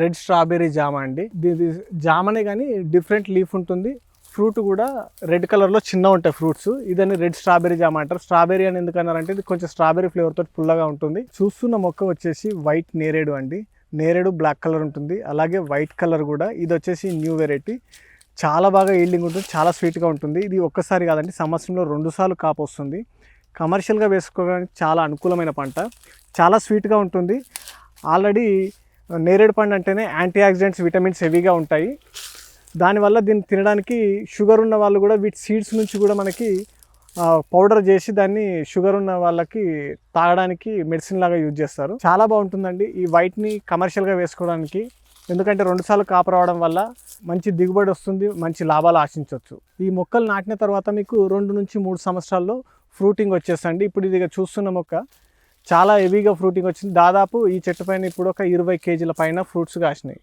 Red strawberry జామ అండి. ఇది జామనే కానీ డిఫరెంట్ లీఫ్ ఉంటుంది. ఫ్రూట్ కూడా రెడ్ కలర్లో చిన్న ఉంటాయి ఫ్రూట్స్. ఇదని రెడ్ స్ట్రాబెర్రీ జామ అంటారు. స్ట్రాబెర్రీ అని ఎందుకన్నారంటే ఇది కొంచెం స్ట్రాబెర్రీ ఫ్లేవర్ తోటి పుల్లగా ఉంటుంది. చూస్తున్న మొక్క వచ్చేసి వైట్ నేరేడు అండి. నేరేడు బ్లాక్ కలర్ ఉంటుంది. అలాగే వైట్ కలర్ కూడా. ఇది వచ్చేసి న్యూ వెరైటీ. చాలా బాగా ఈల్డింగ్ ఉంటుంది. చాలా స్వీట్గా ఉంటుంది. ఇది ఒక్కసారి కాదండి. సంవత్సరంలో రెండు సార్లు కాపు వస్తుంది. కమర్షియల్గా వేసుకోవడానికి చాలా అనుకూలమైన పంట. చాలా స్వీట్గా ఉంటుంది. ఆల్రెడీ నేరేడు పండు అంటేనే యాంటీ ఆక్సిడెంట్స్ విటమిన్స్ హెవీగా ఉంటాయి. దానివల్ల దీన్ని తినడానికి షుగర్ ఉన్న వాళ్ళు కూడా వీటి సీడ్స్ నుంచి కూడా మనకి పౌడర్ చేసి దాన్ని షుగర్ ఉన్న వాళ్ళకి తాగడానికి మెడిసిన్ లాగా యూజ్ చేస్తారు. చాలా బాగుంటుందండి ఈ వైట్ని కమర్షియల్గా వేసుకోవడానికి. ఎందుకంటే రెండుసార్లు కాపు రావడం వల్ల మంచి దిగుబడి వస్తుంది మంచి లాభాలు ఆశించవచ్చు. ఈ మొక్కలు నాటిన తర్వాత మీకు రెండు నుంచి మూడు సంవత్సరాల్లో ఫ్రూటింగ్ వచ్చేసండి ఇప్పుడు ఇది చూస్తున్న మొక్క చాలా హెవీగా ఫ్రూటింగ్ వచ్చింది. దాదాపు ఈ చెట్టు పైన ఇప్పుడు ఒక ఇరవై కేజీల పైన ఫ్రూట్స్ కాసినాయి.